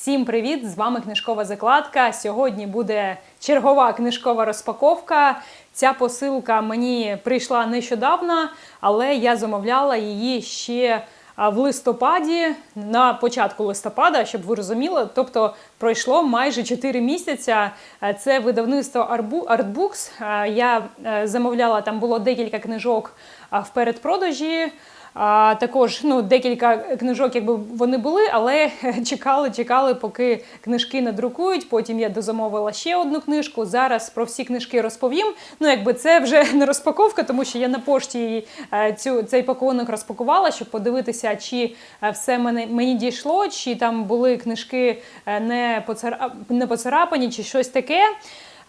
Всім привіт! З вами книжкова закладка. Сьогодні буде чергова книжкова розпаковка. Ця посилка мені прийшла нещодавно, але я замовляла її ще в листопаді, на початку листопада, щоб ви розуміли. Тобто пройшло майже 4 місяця. Це видавництво Artbooks. Я е, замовляла там було декілька книжок в передпродажі. А, також ну, декілька книжок, якби вони були, але чекали, чекали, поки книжки надрукують. Потім я дозамовила ще одну книжку. Зараз про всі книжки розповім. Ну, якби це вже не розпаковка, тому що я на пошті е, цю, цей пакунок розпакувала, щоб подивитися, чи е, все мене, мені дійшло, чи там були книжки е, не поцарапані, чи щось таке.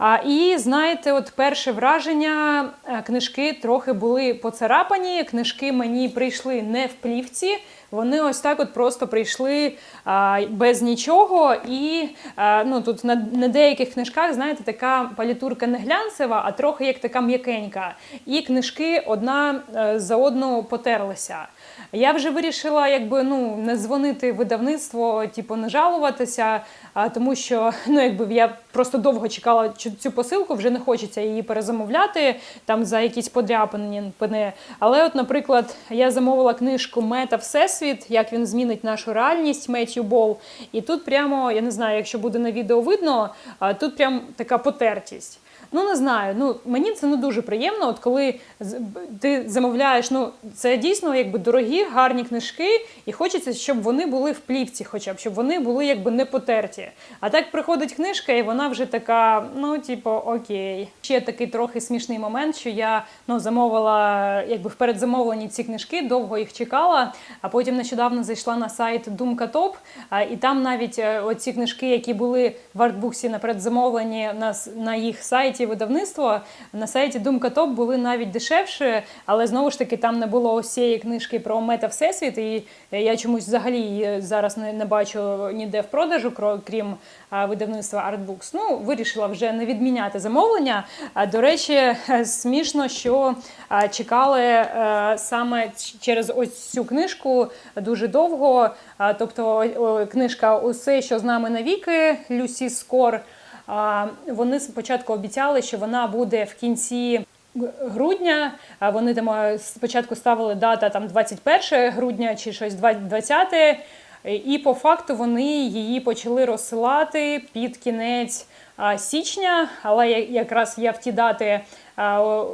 А, і знаєте, от перше враження, е, книжки трохи були поцарапані. Книжки мені прийшли не в плівці. Вони ось так от просто прийшли а, без нічого. І а, ну, тут на, на деяких книжках, знаєте, така палітурка не глянцева, а трохи як така м'якенька. І книжки одна е, за одну потерлися. Я вже вирішила, якби ну не дзвонити видавництво, типу, не жалуватися, а, тому що ну якби я просто довго чекала цю- посилку, вже не хочеться її перезамовляти там за якісь подряпини. Але, от, наприклад, я замовила книжку Мета Всесвіт, як він змінить нашу реальність Меттью Бол. І тут прямо, я не знаю, якщо буде на відео видно, тут прям така потертість. Ну не знаю. Ну мені це не дуже приємно. От коли ти замовляєш, ну це дійсно якби дорогі, гарні книжки, і хочеться, щоб вони були в плівці, хоча б щоб вони були якби не потерті. А так приходить книжка, і вона вже така, ну типу, окей. Ще такий трохи смішний момент, що я ну замовила, якби в передзамовленні ці книжки, довго їх чекала. А потім нещодавно зайшла на сайт Думка Топ, і там навіть е, оці книжки, які були в артбуксі на передзамовленні на, на їх сайті видавництва, на сайті Думка Топ були навіть дешевше, але знову ж таки там не було ось цієї книжки про мета всесвіт, і я чомусь взагалі зараз не, не бачу ніде в продажу, крім видавництва Artbooks. Ну, вирішила вже не відміняти замовлення. А, До речі, смішно, що чекали саме через ось цю книжку дуже довго. Тобто, книжка Усе, що з нами навіки, Люсі Скор. Вони спочатку обіцяли, що вона буде в кінці грудня. Вони там спочатку ставили дата там 21 грудня чи щось 20. І по факту вони її почали розсилати під кінець січня, але якраз я в ті дати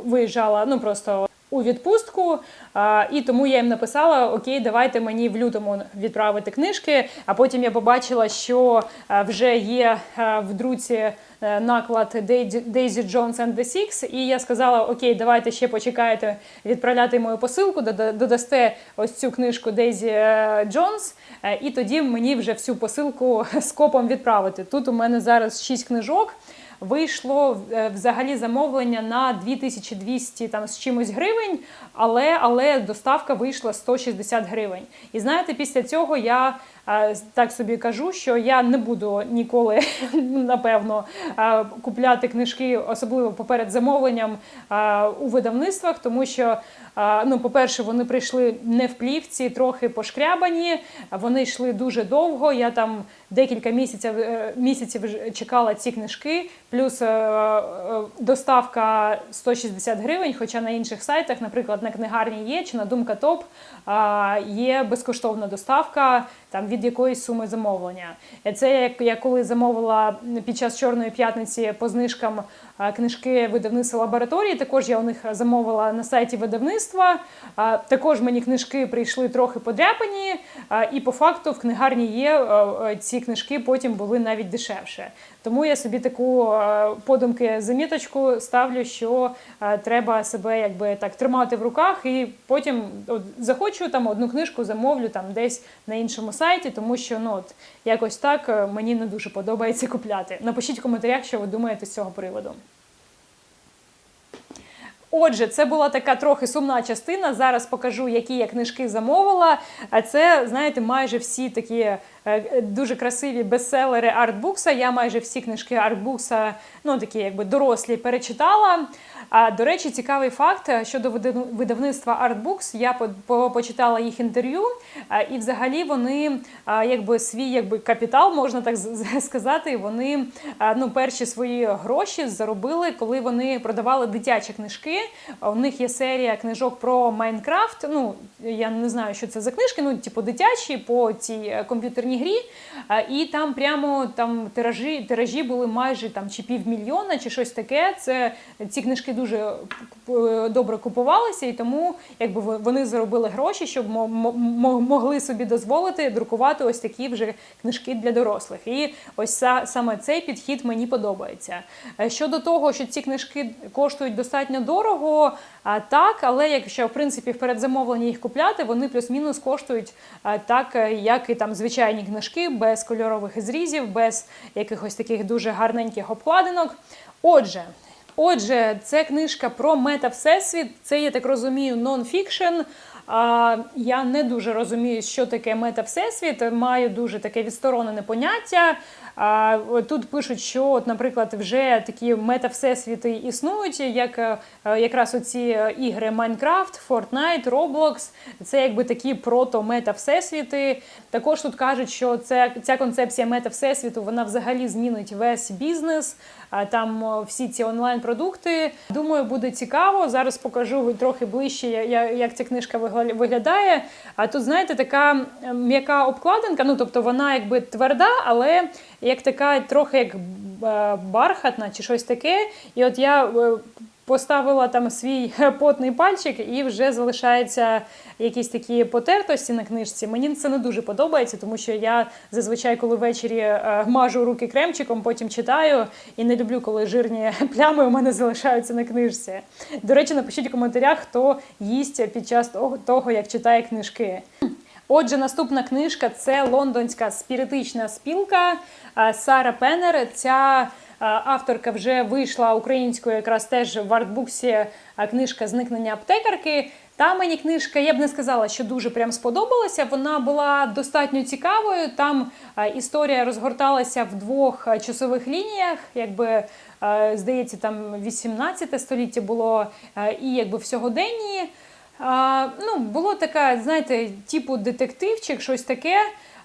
виїжджала ну просто у відпустку, а, і тому я їм написала: Окей, давайте мені в лютому відправити книжки. А потім я побачила, що вже є в друці е, наклад Daisy Jones and the Six, і я сказала: Окей, давайте ще почекаєте відправляти мою посилку, дода- додасте ось цю книжку Дейзі Джонс, е, і тоді мені вже всю посилку скопом відправити. Тут у мене зараз 6 книжок. Вийшло е, взагалі замовлення на 2200 там з чимось гривень, але, але доставка вийшла 160 гривень. І знаєте, після цього я е, так собі кажу, що я не буду ніколи, напевно, е, купляти книжки, особливо поперед замовленням у видавництвах, тому що, ну, по-перше, вони прийшли не в плівці, трохи пошкрябані, вони йшли дуже довго. Я там декілька місяців, е, місяців чекала ці книжки, плюс е, е, доставка 160 гривень, хоча на інших сайтах, наприклад, на книгарні є чи на Думка Топ є безкоштовна доставка там від якоїсь суми замовлення. Це як я коли замовила під час Чорної п'ятниці по знижкам книжки видавництва лабораторії. Також я у них замовила на сайті видавництва. Також мені книжки прийшли трохи подряпані, і по факту в книгарні є е, ці книжки потім були навіть дешевше. Тому я собі таку е, подумки заміточку ставлю, що е, треба себе якби так тримати в руках, і потім от, захочу там одну книжку замовлю там десь на іншому сайті, тому що ну от якось так е, мені не дуже подобається купляти. Напишіть в коментарях, що ви думаєте з цього приводу. Отже, це була така трохи сумна частина. Зараз покажу, які я книжки замовила. А це, знаєте, майже всі такі дуже красиві бестселери артбукса. Я майже всі книжки артбукса, ну такі якби дорослі, перечитала. А до речі, цікавий факт е, щодо видавництва Artbooks. Я по- по- почитала їх інтерв'ю, і взагалі вони якби свій якби капітал, можна так сказати. Вони ну перші свої гроші заробили, коли вони продавали дитячі книжки. У них є серія книжок про Майнкрафт. Ну я не знаю, що це за книжки. Ну, типу, дитячі по цій е, комп'ютерній грі. І там прямо там тиражі, тиражі були майже там чи півмільйона, чи щось таке. Це ці книжки дуже е, добре купувалися, і тому якби вони заробили гроші, щоб мо- мо- мо- могли собі дозволити друкувати ось такі вже книжки для дорослих. І ось са- саме цей підхід мені подобається. Е, Щодо того, що ці книжки коштують достатньо дорого, так, але якщо в принципі в передзамовленні їх купляти, вони плюс-мінус коштують так, е, як і там звичайні книжки, без кольорових зрізів, без якихось таких дуже гарненьких обкладинок. Отже. Отже, це книжка про мета-всесвіт. Це, я так розумію, нон-фікшн. А, я не дуже розумію, що таке мета-всесвіт. Маю дуже таке відсторонене поняття. Тут пишуть, що, от, наприклад, вже такі мета-всесвіти існують, як е, якраз оці ігри Minecraft, Fortnite, Roblox. Це якби такі прото-мета-всесвіти. Також тут кажуть, що це, ця концепція мета-всесвіту вона взагалі змінить весь бізнес. А Там всі ці онлайн-продукти. Думаю, буде цікаво. Зараз покажу трохи ближче, як ця книжка вигля- виглядає. А тут, знаєте, така е, м'яка обкладинка. Ну, тобто вона якби тверда, але як така трохи як е, бархатна чи щось таке. І от я. Поставила там свій потний пальчик, і вже залишаються якісь такі потертості на книжці. Мені це не дуже подобається, тому що я зазвичай, коли ввечері е, мажу руки кремчиком, потім читаю і не люблю, коли жирні плями у мене залишаються на книжці. До речі, напишіть у коментарях, хто їсть під час того, як читає книжки. Отже, наступна книжка це лондонська спіритична спілка е, Сара Пеннер. Ця авторка вже вийшла українською, якраз теж в артбуксі е, книжка Зникнення аптекарки. Та мені книжка, я б не сказала, що дуже прям сподобалася. Вона була достатньо цікавою. Там е, історія розгорталася в двох е, часових лініях, якби е, здається, там 18 століття було е, і якби в сьогоденні. Ну, було таке, знаєте, типу детективчик, щось таке.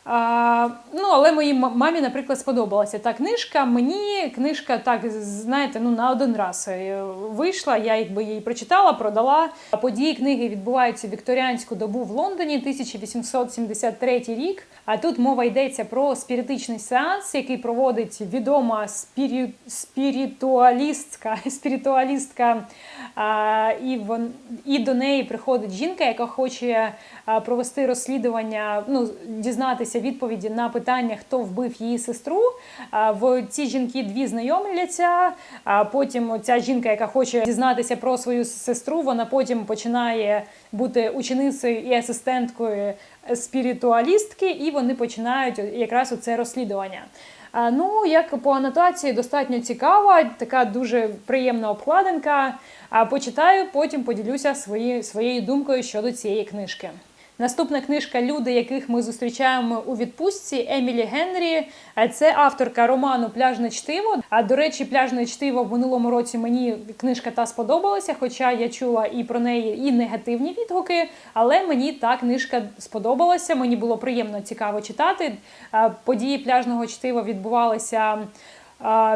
А, ну, але моїй мамі, наприклад, сподобалася та книжка. Мені книжка так, знаєте, ну на один раз е, вийшла. Я якби її прочитала, продала. А Події книги відбуваються в вікторіанську добу в Лондоні, 1873 рік. А тут мова йдеться про спіритичний сеанс, який проводить відома спірі... спіритуалістка, спіритуалістка. А, і, вон, і до неї приходить жінка, яка хоче провести розслідування, ну, дізнатися відповіді на питання, хто вбив її сестру. В ці жінки дві знайомляться. А потім ця жінка, яка хоче дізнатися про свою сестру, вона потім починає бути ученицею і асистенткою спіритуалістки, і вони починають якраз оце розслідування. Ну, як по анотації, достатньо цікава, така дуже приємна обкладинка. А почитаю, потім поділюся свої, своєю думкою щодо цієї книжки. Наступна книжка Люди, яких ми зустрічаємо у відпустці Емілі Генрі. Це авторка роману Пляжне чтиво. А до речі, пляжне чтиво в минулому році мені книжка та сподобалася, хоча я чула і про неї і негативні відгуки. Але мені та книжка сподобалася. Мені було приємно цікаво читати. Події пляжного чтива відбувалися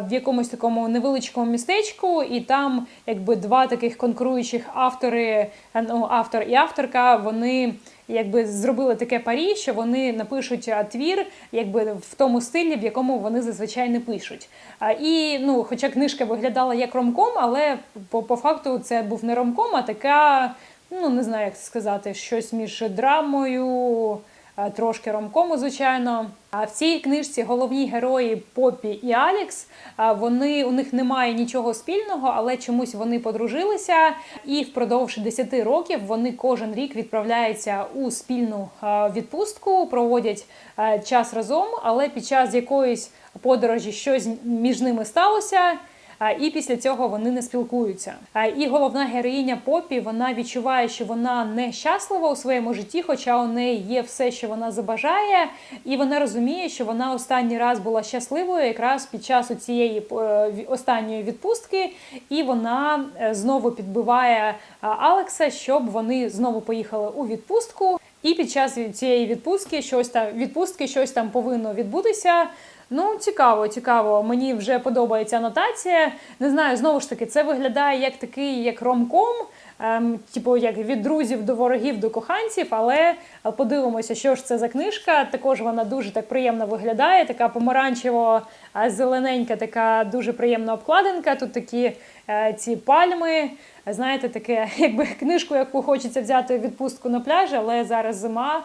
в якомусь такому невеличкому містечку, і там якби два таких конкуруючих автори, ну, автор і авторка, вони якби зробили таке парі, що вони напишуть твір, якби в тому стилі, в якому вони зазвичай не пишуть. А, і ну, хоча книжка виглядала як ромком, але по, по факту це був не ромком, а така, ну не знаю, як сказати, щось між драмою. Е, Трошки ромкому, звичайно. А в цій книжці головні герої Попі і Алікс. Вони у них немає нічого спільного, але чомусь вони подружилися. І впродовж 10 років вони кожен рік відправляються у спільну відпустку, проводять час разом. Але під час якоїсь подорожі щось між ними сталося. І після цього вони не спілкуються. І головна героїня Попі вона відчуває, що вона нещаслива у своєму житті, хоча у неї є все, що вона забажає, і вона розуміє, що вона останній раз була щасливою якраз під час цієї останньої відпустки, і вона е, знову підбиває Алекса, щоб вони знову поїхали у відпустку. І під час цієї відпустки щось там відпустки щось там повинно відбутися. Ну, цікаво, цікаво. Мені вже подобається анотація. Не знаю, знову ж таки, це виглядає як такий, як ромком, ем, типу як від друзів до ворогів до коханців. Але подивимося, що ж це за книжка. Також вона дуже так приємно виглядає. Така помаранчево зелененька, така дуже приємна обкладинка. Тут такі е, ці пальми. Знаєте, таке, якби книжку, яку хочеться взяти відпустку на пляжі, але зараз зима.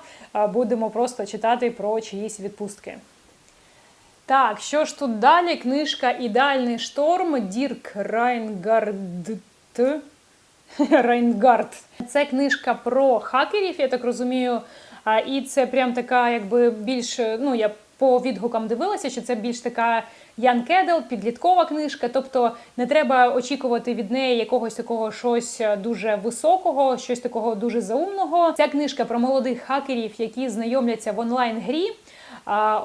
Будемо просто читати про чиїсь відпустки. Так, що ж тут далі? Книжка Ідеальний шторм Дірк Райнгард. Райнгард. Це книжка про хакерів, я так розумію. І це прям така, якби більш, ну я по відгукам дивилася, що це більш така Ян Кедл, підліткова книжка. Тобто не треба очікувати від неї якогось такого щось дуже високого, щось такого дуже заумного. Ця книжка про молодих хакерів, які знайомляться в онлайн-грі.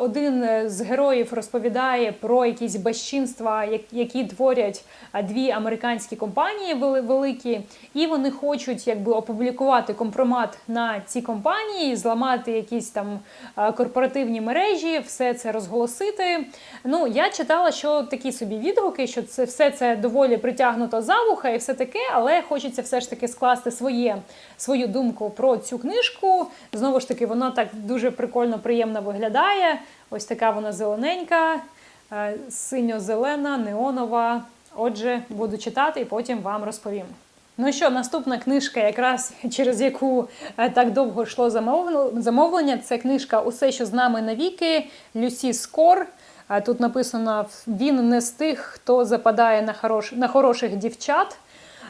Один з героїв розповідає про якісь безчинства, які творять дві американські компанії великі, і вони хочуть якби опублікувати компромат на ці компанії, зламати якісь там корпоративні мережі, все це розголосити. Ну я читала, що такі собі відгуки, що це все це доволі притягнуто за вуха і все таке, але хочеться все ж таки скласти своє свою думку про цю книжку. Знову ж таки, вона так дуже прикольно, приємно виглядає. Ось така вона зелененька, е, синьо-зелена, неонова. Отже, буду читати і потім вам розповім. Ну що, наступна книжка, якраз через яку е, так довго йшло замовлення, це книжка Усе, що з нами навіки Люсі Скор. Тут написано: він не з тих, хто западає на хорош... на хороших дівчат.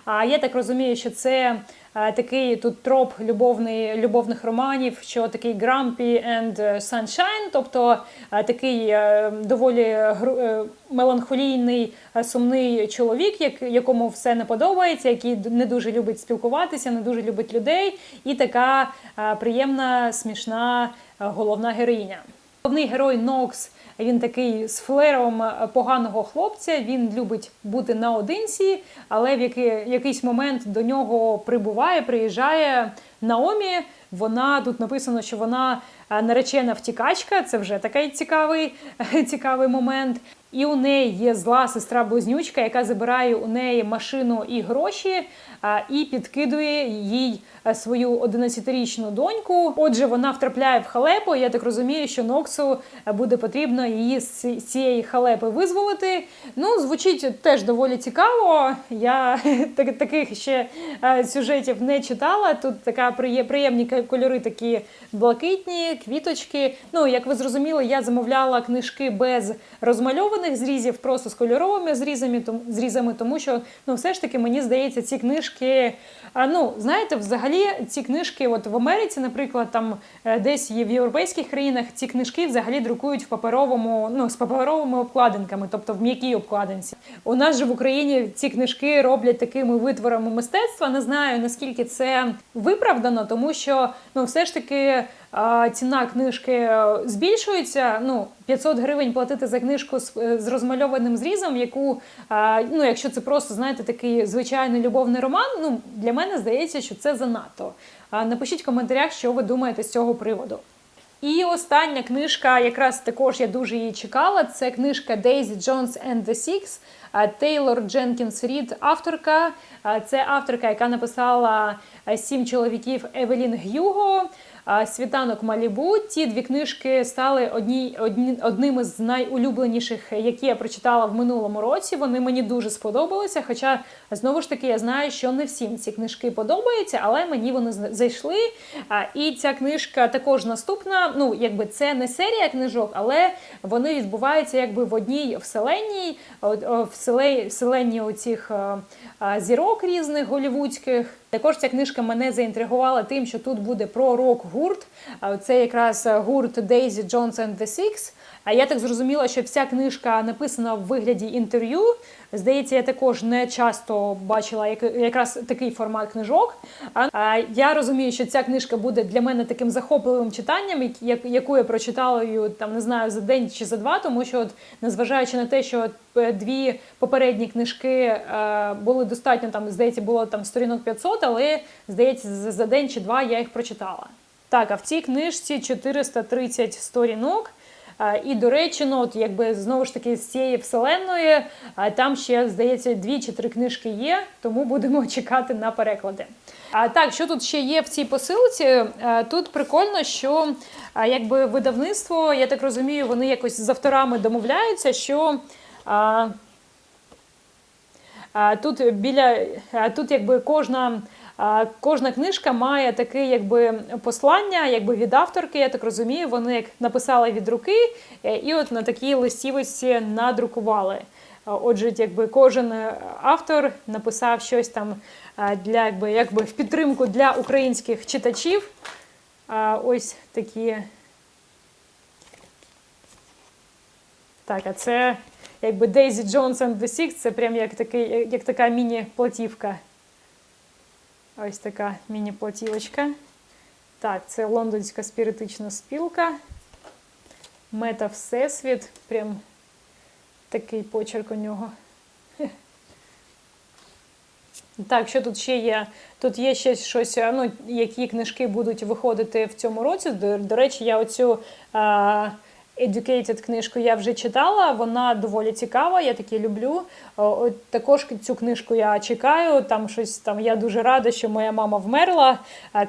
А я так розумію, що це такий тут троп любовний, любовних романів, що такий Grumpy and Sunshine, тобто такий е, доволі е, меланхолійний, сумний чоловік, якому все не подобається, який не дуже любить спілкуватися, не дуже любить людей, і така приємна, смішна головна героїня. Головний герой Нокс. Він такий з флером поганого хлопця. Він любить бути наодинці, але в який, якийсь момент до нього прибуває, приїжджає Наомі. Вона тут написано, що вона наречена втікачка. Це вже такий цікавий, цікавий момент. І у неї є зла сестра-близнючка, яка забирає у неї машину і гроші, і підкидує їй свою 11-річну доньку. Отже, вона втрапляє в халепу. Я так розумію, що Ноксу буде потрібно її з цієї халепи визволити. Ну, звучить теж доволі цікаво. Я таких ще сюжетів не читала. Тут така приємні кольори, такі блакитні, квіточки. Ну, як ви зрозуміли, я замовляла книжки без розмальованих зрізів, просто з кольоровими зрізами, тому, зрізами, тому що ну, все ж таки мені здається, ці книжки. А ну, знаєте, взагалі ці книжки, от в Америці, наприклад, там е, десь є в європейських країнах, ці книжки взагалі друкують в паперовому, ну з паперовими обкладинками, тобто в м'якій обкладинці. У нас же в Україні ці книжки роблять такими витворами мистецтва. Не знаю наскільки це виправдано, тому що ну, все ж таки ціна книжки е, збільшується. Ну 500 гривень платити за книжку з, е, розмальованим зрізом, яку ну, якщо це просто знаєте, такий звичайний любовний роман. Ну для мене здається, що це занадто. Напишіть в коментарях, що ви думаєте з цього приводу. І остання книжка, якраз також я дуже її чекала. Це книжка Daisy Jones and the Six. Тейлор Дженкінс Рід, авторка. Це авторка, яка написала сім чоловіків Евелін Гюго. Світанок Малібу. Ті дві книжки стали одні, одні одними з найулюбленіших, які я прочитала в минулому році. Вони мені дуже сподобалися. Хоча знову ж таки я знаю, що не всім ці книжки подобаються, але мені вони зайшли. І ця книжка також наступна. Ну, якби це не серія книжок, але вони відбуваються якби в одній вселенній, вселенні оцих зірок різних голівудських. Також ця книжка мене заінтригувала тим, що тут буде про рок-гурт. Це якраз гурт Daisy Jones and the Six. А я так зрозуміла, що вся книжка написана в вигляді інтерв'ю. Здається, я також не часто бачила як, якраз такий формат книжок. А, я розумію, що ця книжка буде для мене таким захопливим читанням, як- як, яку я прочитала там не знаю за день чи за два, тому що, от, незважаючи на те, що е, дві попередні книжки е, були достатньо там, здається, було там сторінок 500, але здається, за, за день чи два я їх прочитала. Так, а в цій книжці 430 сторінок. І, до речі, ну, от якби знову ж таки з цієї вселенної, там ще, здається, дві чи три книжки є, тому будемо чекати на переклади. А так, що тут ще є в цій посилці? Е, Тут прикольно, що якби видавництво, я так розумію, вони якось з авторами домовляються, що. Тут біля тут якби кожна. Кожна книжка має таке якби послання, якби від авторки, я так розумію, вони як написали від руки, е, і от на такій листівочці надрукували. Отже, якби кожен автор написав щось там для якби, якби в підтримку для українських читачів. Ось такі. Так, а це якби Daisy Jones and the Six, це прям як, такий, як така міні-платівка. Ось така міні-платівочка. Так, це лондонська спіритична спілка. Мета Всесвіт. Прям такий почерк у нього. Так, що тут ще є? Тут є ще щось, ну, які книжки будуть виходити в цьому році. До, до речі, я оцю а, Educated книжку я вже читала, вона доволі цікава, я такі люблю. От також цю книжку я чекаю. Там щось там я дуже рада, що моя мама вмерла.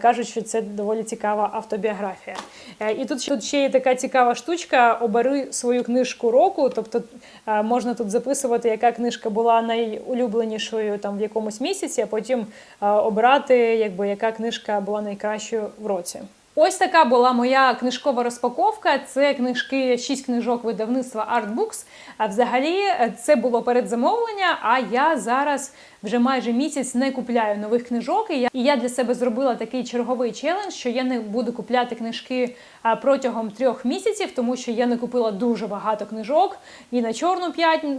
Кажуть, що це доволі цікава автобіографія. Е, І тут, тут ще є така цікава штучка: обери свою книжку року. Тобто е, можна тут записувати, яка книжка була найулюбленішою там в якомусь місяці, а потім е, обирати, якби яка книжка була найкращою в році. Ось така була моя книжкова розпаковка. Це книжки, шість книжок видавництва Artbooks. А взагалі е, це було передзамовлення. А я зараз вже майже місяць не купляю нових книжок. І я, і я для себе зробила такий черговий челендж, що я не буду купляти книжки протягом трьох місяців, тому що я не купила дуже багато книжок і на Чорну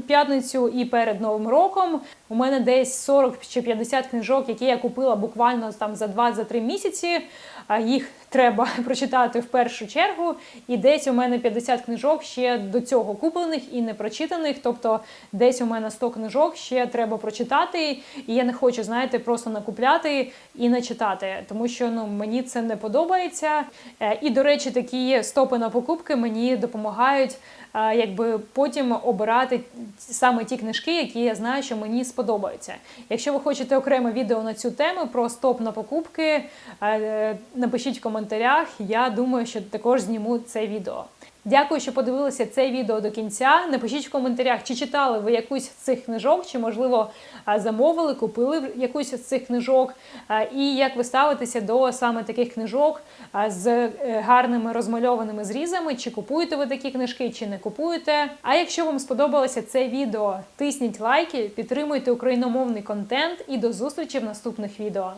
п'ятницю, і перед Новим роком. У мене десь 40 чи 50 книжок, які я купила буквально там за 2-3 місяці. А їх треба прочитати в першу чергу. І десь у мене 50 книжок ще до цього куплених і не прочитаних. Тобто, десь у мене 100 книжок ще треба прочитати. І я не хочу, знаєте, просто накупляти і не читати, тому що ну мені це не подобається. Е, І, до речі, такі стопи на покупки мені допомагають. е, Якби потім обирати саме ті книжки, які я знаю, що мені сподобаються. Якщо ви хочете окреме відео на цю тему про стоп на покупки, е, напишіть в коментарях. Я думаю, що також зніму це відео. Дякую, що подивилися це відео до кінця. Напишіть в коментарях, чи читали ви якусь з цих книжок, чи можливо замовили, купили якусь з цих книжок, і як ви ставитеся до саме таких книжок з е, гарними розмальованими зрізами, чи купуєте ви такі книжки, чи не купуєте. А якщо вам сподобалося це відео, тисніть лайки, підтримуйте україномовний контент і до зустрічі в наступних відео.